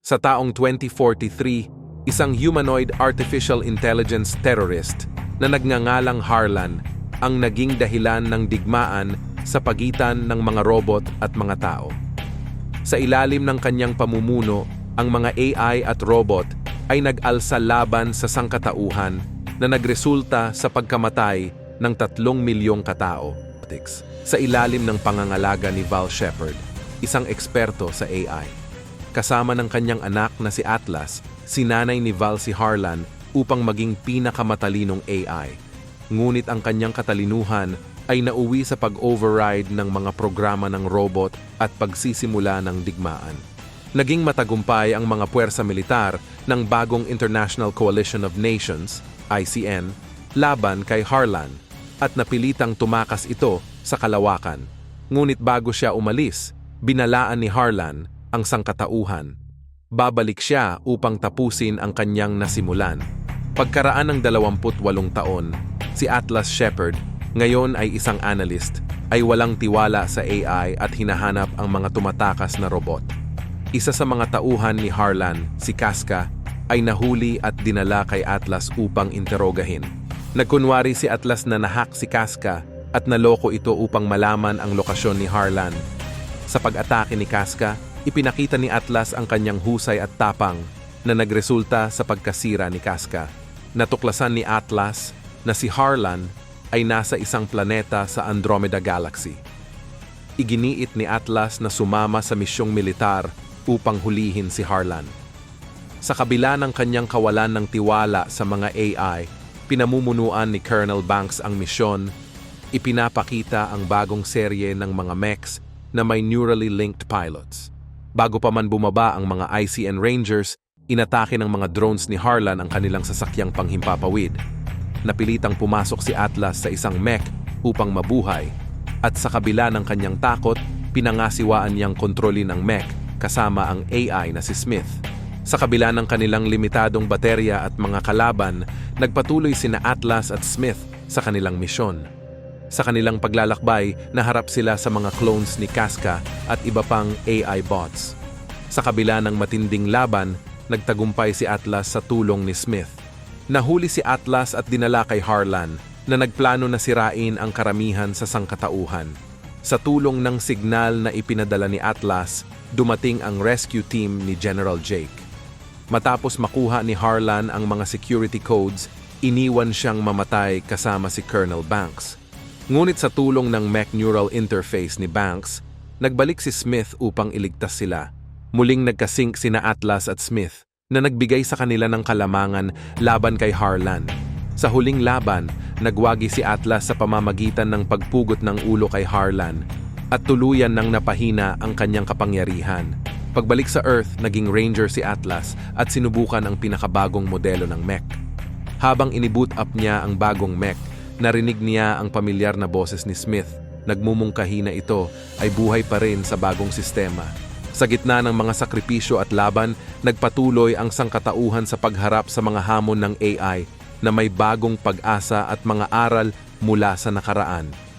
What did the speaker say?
Sa taong 2043, isang humanoid artificial intelligence terrorist na nagngangalang Harlan ang naging dahilan ng digmaan sa pagitan ng mga robot at mga tao. Sa ilalim ng kanyang pamumuno, ang mga AI at robot ay nag-alsa laban sa sangkatauhan na nagresulta sa pagkamatay ng tatlong milyong katao. Sa ilalim ng pangangalaga ni Val Shepard, isang eksperto sa AI. Kasama ng kanyang anak na si Atlas, sinanay ni Val si Harlan upang maging pinakamatalinong AI. Ngunit ang kanyang katalinuhan ay nauwi sa pag-override ng mga programa ng robot at pagsisimula ng digmaan. Naging matagumpay ang mga puwersa militar ng bagong International Coalition of Nations, ICN, laban kay Harlan at napilitang tumakas ito sa kalawakan. Ngunit bago siya umalis, binalaan ni Harlan ang sangkatauhan. Babalik siya upang tapusin ang kanyang nasimulan. Pagkaraan ng 28 taon, si Atlas Shepard, ngayon ay isang analyst, ay walang tiwala sa AI at hinahanap ang mga tumatakas na robot. Isa sa mga tauhan ni Harlan, si Casca, ay nahuli at dinala kay Atlas upang interogahin. Nagkunwari si Atlas na nahak si Casca at naloko ito upang malaman ang lokasyon ni Harlan. Sa pag-atake ni Casca, ipinakita ni Atlas ang kanyang husay at tapang na nagresulta sa pagkasira ni Casca. Natuklasan ni Atlas na si Harlan ay nasa isang planeta sa Andromeda Galaxy. Iginiit ni Atlas na sumama sa misyong militar upang hulihin si Harlan. Sa kabila ng kanyang kawalan ng tiwala sa mga AI, pinamumunuan ni Colonel Banks ang misyon, ipinapakita ang bagong serye ng mga mechs na may neurally linked pilots. Bago pa man bumaba ang mga ICN Rangers, inatake ng mga drones ni Harlan ang kanilang sasakyang panghimpapawid. Napilitang pumasok si Atlas sa isang mech upang mabuhay at sa kabila ng kanyang takot, pinangasiwaan niyang kontrolin ang mech kasama ang AI na si Smith. Sa kabila ng kanilang limitadong baterya at mga kalaban, nagpatuloy sina Atlas at Smith sa kanilang misyon. Sa kanilang paglalakbay, naharap sila sa mga clones ni Casca at iba pang AI bots. Sa kabila ng matinding laban, nagtagumpay si Atlas sa tulong ni Smith. Nahuli si Atlas at dinala kay Harlan na nagplano na sirain ang karamihan sa sangkatauhan. Sa tulong ng signal na ipinadala ni Atlas, dumating ang rescue team ni General Jake. Matapos makuha ni Harlan ang mga security codes, iniwan siyang mamatay kasama si Colonel Banks. Ngunit sa tulong ng mech neural interface ni Banks, nagbalik si Smith upang iligtas sila. Muling nagkasink sina Atlas at Smith na nagbigay sa kanila ng kalamangan laban kay Harlan. Sa huling laban, nagwagi si Atlas sa pamamagitan ng pagpugot ng ulo kay Harlan at tuluyan ng napahina ang kanyang kapangyarihan. Pagbalik sa Earth, naging Ranger si Atlas at sinubukan ang pinakabagong modelo ng mech. Habang iniboot up niya ang bagong mech, narinig niya ang pamilyar na boses ni Smith. Nagmumungkahi na ito ay buhay pa rin sa bagong sistema. Sa gitna ng mga sakripisyo at laban, nagpatuloy ang sangkatauhan sa pagharap sa mga hamon ng AI na may bagong pag-asa at mga aral mula sa nakaraan.